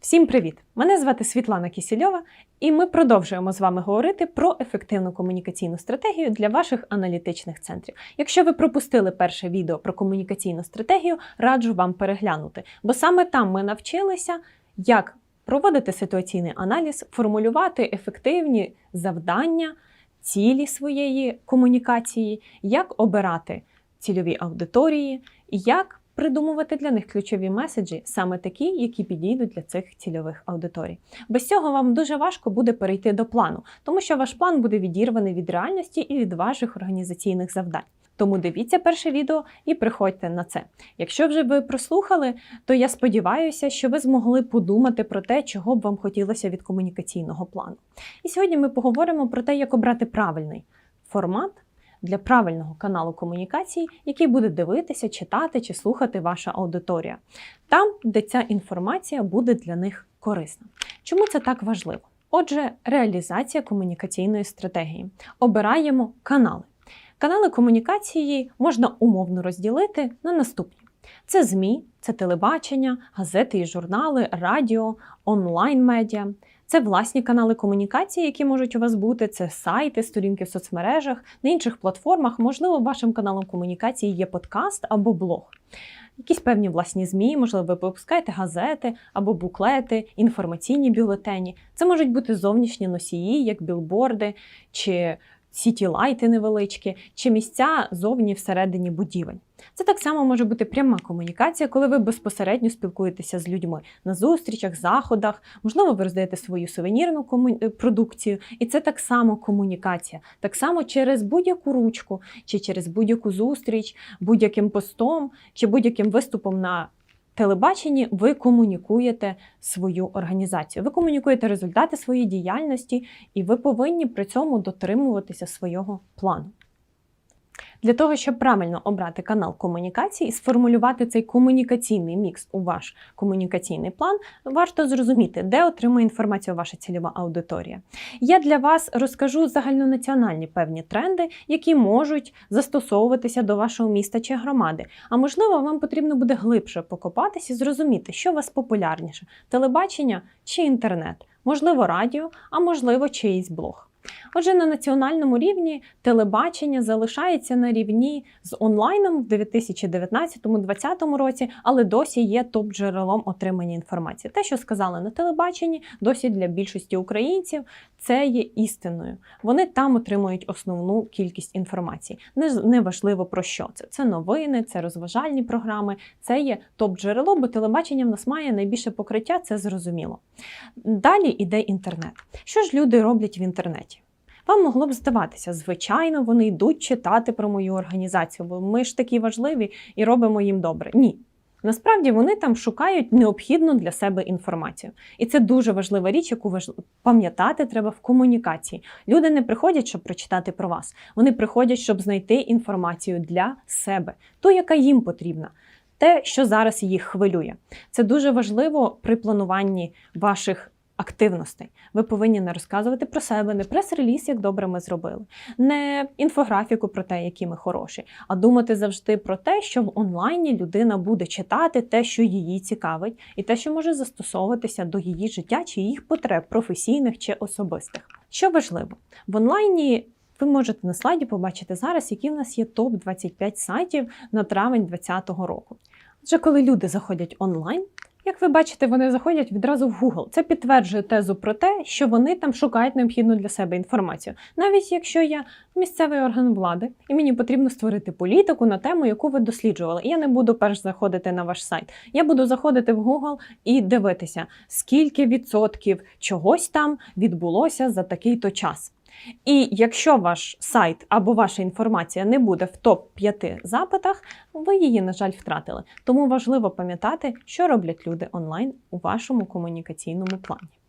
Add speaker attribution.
Speaker 1: Всім привіт! Мене звати Світлана Кісільова, і ми продовжуємо з вами говорити про ефективну комунікаційну стратегію для ваших аналітичних центрів. Якщо ви пропустили перше відео про комунікаційну стратегію, раджу вам переглянути, бо саме там ми навчилися, як проводити ситуаційний аналіз, формулювати ефективні завдання, цілі своєї комунікації, як обирати цільові аудиторії, як придумувати для них ключові меседжі, саме такі, які підійдуть для цих цільових аудиторій. Без цього вам дуже важко буде перейти до плану, тому що ваш план буде відірваний від реальності і від ваших організаційних завдань. Тому дивіться перше відео і приходьте на це. Якщо вже ви прослухали, то я сподіваюся, що ви змогли подумати про те, чого б вам хотілося від комунікаційного плану. І сьогодні ми поговоримо про те, як обрати правильний формат для правильного каналу комунікації, який буде дивитися, читати чи слухати ваша аудиторія, там, де ця інформація буде для них корисна. Чому це так важливо? Отже, реалізація комунікаційної стратегії. Обираємо канали. Канали комунікації можна умовно розділити на наступні: це ЗМІ, це телебачення, газети і журнали, радіо, онлайн-медіа. Це власні канали комунікації, які можуть у вас бути, це сайти, сторінки в соцмережах, на інших платформах. Можливо, вашим каналом комунікації є подкаст або блог. Якісь певні власні ЗМІ, можливо, ви випускаєте газети або буклети, інформаційні бюлетені. Це можуть бути зовнішні носії, як білборди чи сіті-лайти невеличкі, чи місця зовні всередині будівель. Це так само може бути пряма комунікація, коли ви безпосередньо спілкуєтеся з людьми на зустрічах, заходах, можливо, ви роздаєте свою сувенірну кому... продукцію, і це так само комунікація, так само через будь-яку ручку, чи через будь-яку зустріч, будь-яким постом, чи будь-яким виступом на телебаченні ви комунікуєте свою організацію. Ви комунікуєте результати своєї діяльності, і ви повинні при цьому дотримуватися свого плану. Для того, щоб правильно обрати канал комунікації і сформулювати цей комунікаційний мікс у ваш комунікаційний план, варто зрозуміти, де отримує інформацію ваша цільова аудиторія. Я для вас розкажу загальнонаціональні певні тренди, які можуть застосовуватися до вашого міста чи громади. А можливо, вам потрібно буде глибше покопатися і зрозуміти, що у вас популярніше телебачення чи інтернет, можливо, радіо, а можливо, чиїсь блог. Отже, на національному рівні телебачення залишається на рівні з онлайном в 2019-2020 році, але досі є топ-джерелом отримання інформації. Те, що сказали на телебаченні, досі для більшості українців це є істиною. Вони там отримують основну кількість інформації. Неважливо про що це. Це новини, це розважальні програми, це є топ-джерело, бо телебачення в нас має найбільше покриття, це зрозуміло. Далі йде інтернет. Що ж люди роблять в інтернеті? Вам могло б здаватися, звичайно, вони йдуть читати про мою організацію, бо ми ж такі важливі і робимо їм добре. Ні. Насправді вони там шукають необхідну для себе інформацію. І це дуже важлива річ, яку важ... пам'ятати треба в комунікації. Люди не приходять, щоб прочитати про вас. Вони приходять, щоб знайти інформацію для себе, ту, яка їм потрібна. Те, що зараз їх хвилює. Це дуже важливо при плануванні ваших активностей. Ви повинні не розказувати про себе, не прес-реліз, як добре ми зробили, не інфографіку про те, які ми хороші, а думати завжди про те, що в онлайні людина буде читати те, що її цікавить, і те, що може застосовуватися до її життя чи їх потреб, професійних чи особистих. Що важливо, в онлайні. Ви можете на слайді побачити зараз, які в нас є топ-25 сайтів на травень 2020 року. Отже, коли люди заходять онлайн, як ви бачите, вони заходять відразу в Google. Це підтверджує тезу про те, що вони там шукають необхідну для себе інформацію. Навіть якщо я місцевий орган влади і мені потрібно створити політику на тему, яку ви досліджували. І я не буду перш заходити на ваш сайт. Я буду заходити в Google і дивитися, скільки відсотків чогось там відбулося за такий-то час. І якщо ваш сайт або ваша інформація не буде в топ-5 запитах, ви її, на жаль, втратили. Тому важливо пам'ятати, що роблять люди онлайн у вашому комунікаційному плані.